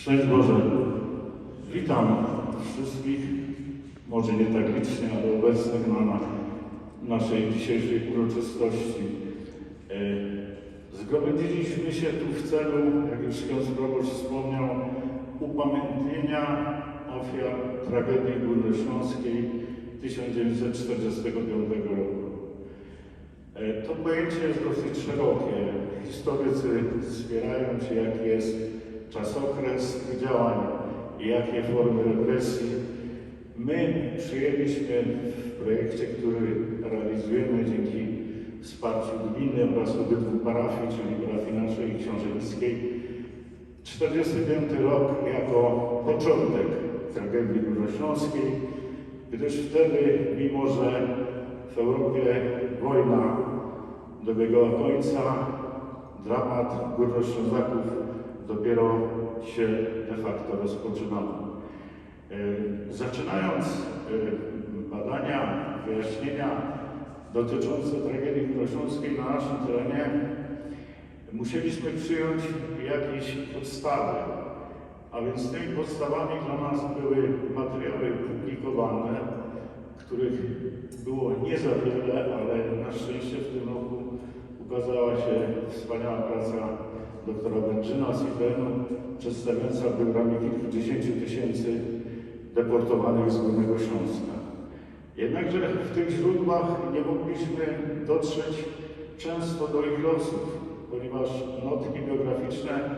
Szczęść Boże. Witam wszystkich, może nie tak licznie, ale obecnych na, na naszej dzisiejszej uroczystości. E, Zgromadziliśmy się tu w celu, jak już ksiądz proboszcz wspomniał, upamiętnienia ofiar tragedii Góry Śląskiej 1945 roku. E, To pojęcie jest dosyć szerokie. Historycy zbierają się, jaki jest czasokres działań i jakie formy represji. My przyjęliśmy w projekcie, który realizujemy dzięki wsparciu gminy oraz obydwu parafii, czyli parafii naszej i książelickiej, 45 rok jako początek tragedii górnośląskiej, gdyż wtedy, mimo że w Europie wojna dobiegała końca, dramat górnoślązaków dopiero się de facto rozpoczynał. E, Zaczynając e, badania, wyjaśnienia dotyczące tragedii górnośląskiej na naszym terenie, musieliśmy przyjąć jakieś podstawy. A więc tymi podstawami dla nas były materiały publikowane, których było nie za wiele, ale na szczęście w tym roku ukazała się wspaniała praca doktora Wędrzyna z IPN-u, przedstawiająca programy kilkudziesięciu tysięcy deportowanych z Górnego Śląska. Jednakże w tych źródłach nie mogliśmy dotrzeć często do ich losów, ponieważ notki biograficzne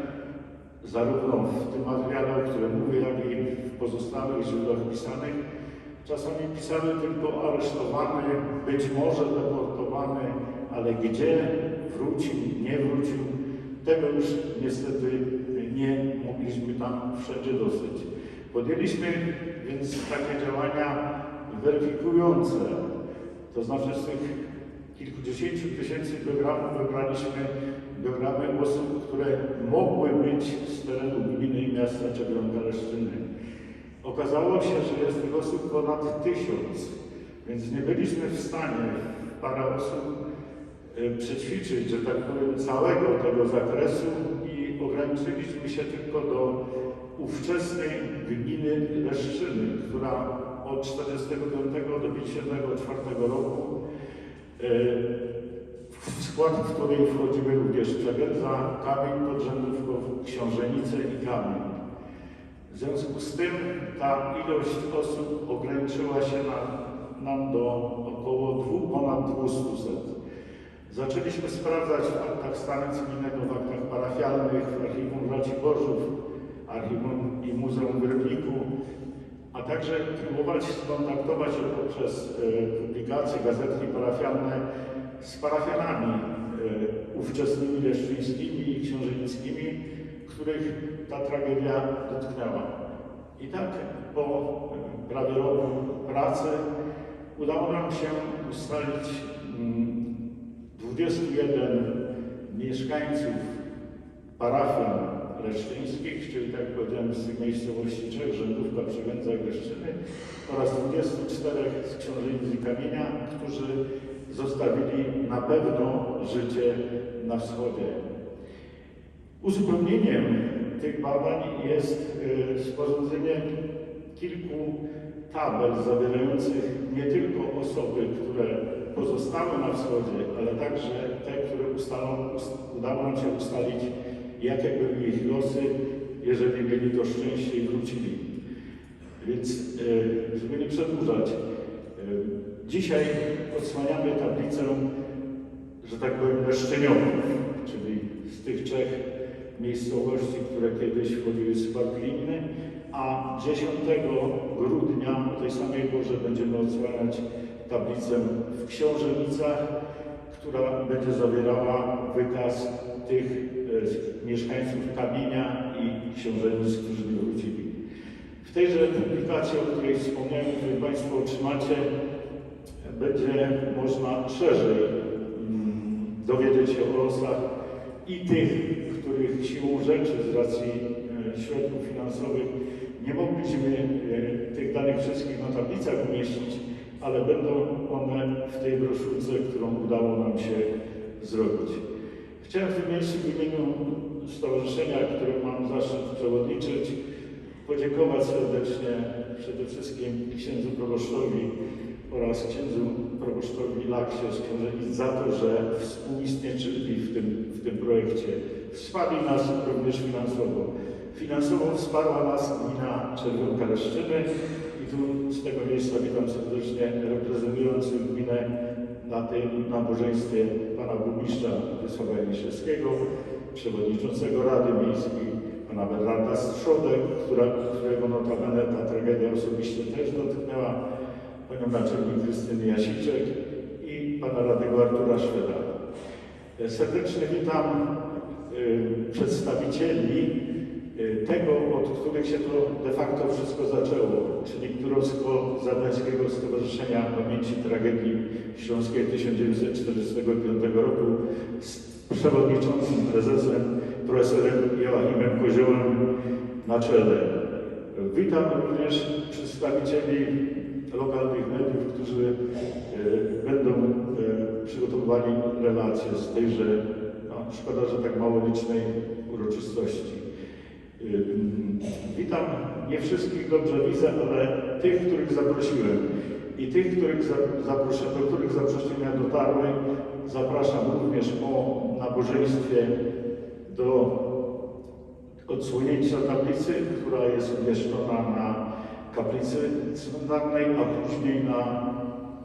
zarówno w tym materiale, o którym mówię, jak i w pozostałych źródłach pisanych, czasami pisały tylko aresztowany, być może deportowany, ale gdzie wrócił, nie wrócił, tego już niestety nie mogliśmy tam wszędzie dosyć. Podjęliśmy więc takie działania weryfikujące, to znaczy z tych kilkudziesięciu tysięcy biogramów wybraliśmy biogramy osób, które mogły być z terenu gminy i miasta Czegląga Leszczyny. Okazało się, że jest tych osób ponad tysiąc, więc nie byliśmy w stanie parę osób przećwiczyć, że tak powiem, całego tego zakresu i ograniczyliśmy się tylko do ówczesnej gminy Leszczyny, która od 1945 do 1954 roku e, w skład, w której wchodziły również Przegędza, Kamień pod Rzędówką, Książenice i Kamień. W związku z tym ta ilość osób ograniczyła się na, nam do około dwu, ponad 200. Zaczęliśmy sprawdzać w aktach stanu cywilnego, w aktach parafialnych, w Archiwum Braci Bożów, Archiwum i Muzeum w a także próbować skontaktować się poprzez e, publikacje, gazetki parafialne z parafianami e, ówczesnymi leszczyńskimi i książęcickimi, których ta tragedia dotknęła. I tak po prawie roku pracy udało nam się ustalić 21 mieszkańców parafian leszczyńskich, czyli tak powiedziałem z miejscowości trzech, Rzędówka, Przegędza i Leszczyny oraz 24 z Książęcy i Kamienia, którzy zostawili na pewno życie na wschodzie. Uzupełnieniem tych badań jest y, sporządzenie kilku tabel zawierających nie tylko osoby, które pozostały na wschodzie, ale także te, które ustalą, ust- udało nam się ustalić, jakie były ich losy, jeżeli mieli to szczęście i wrócili. Więc, y, żeby nie przedłużać, y, dzisiaj odsłaniamy tablicę, że tak powiem, leszczeniową, czyli z tych trzech miejscowości, które kiedyś wchodziły w skład gminy, a 10 grudnia o tej samej porze będziemy odsłaniać tablicę w Książenicach, która będzie zawierała wykaz tych e, mieszkańców Kamienia i Książenic, którzy nie wrócili. W tejże publikacji, o której wspomniałem, której Państwo otrzymacie, będzie można szerzej mm, dowiedzieć się o losach i tych, których siłą rzeczy z racji e, środków finansowych nie mogliśmy e, tych danych wszystkich na tablicach umieścić, ale będą one w tej broszurce, którą udało nam się zrobić. Chciałem w tym miejscu w imieniu stowarzyszenia, którym mam zaszczyt przewodniczyć, podziękować serdecznie przede wszystkim księdzu proboszczowi oraz księdzu proboszczowi Laksie z za to, że współistniczyli w tym, w tym projekcie. Wsparli nas również finansowo. Finansowo wsparła nas gmina Czerwonka Leszczyny i tu z tego miejsca witam serdecznie reprezentujących gminę na tym nabożeństwie pana burmistrza Wysława Janiszewskiego, przewodniczącego Rady Miejskiej, pana Bernarda Strzodek, która, którego notabene ta tragedia osobiście też dotknęła, panią naczelnik Krystyny Jasiczek i pana radnego Artura Szweda. Serdecznie witam y, przedstawicieli tego, od których się to de facto wszystko zaczęło, czyli Kurowsko-Zabrzeskiego Stowarzyszenia Pamięci Tragedii Śląskiej 1945 roku z przewodniczącym prezesem profesorem Joachimem Koziołem na czele. Witam również przedstawicieli lokalnych mediów, którzy e, będą e, przygotowywali relacje z tejże, no, szkoda, że tak mało licznej uroczystości. Ym, Witam nie wszystkich dobrze widzę, ale tych, których zaprosiłem i tych, których za, zaproszę, do których zaproszenia dotarły, zapraszam również po nabożeństwie do odsłonięcia tablicy, która jest umieszczona na kaplicy cmentarnej, a później na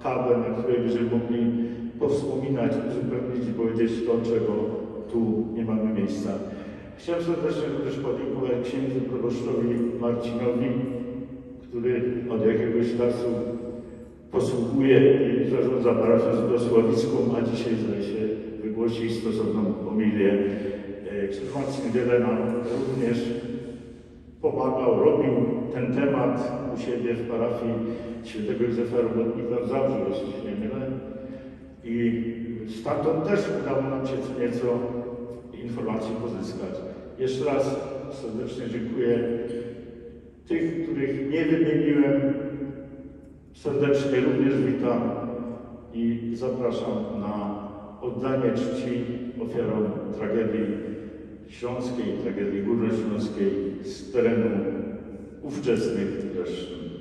kawę, na której będziemy mogli powspominać, uzupełnić i powiedzieć to, czego tu nie mamy miejsca. Chciałem serdecznie również podziękować księdzu proboszczowi Marcinowi, który od jakiegoś czasu posługuje i zarządza parafią Wrocławicką, a dzisiaj zdaje się wygłosi stosowną homilię. E, Ksiądz Marcin wiele nam również pomagał, robił ten temat u siebie w parafii świętego Józefa Robotnika w Zabrzu, jeśli się nie mylę. I stamtąd też udało nam się co nieco informacji pozyskać. Jeszcze raz serdecznie dziękuję tych, których nie wymieniłem. Serdecznie również witam i zapraszam na oddanie czci ofiarom tragedii śląskiej, tragedii górnośląskiej z terenu ówczesnych Leszczyn.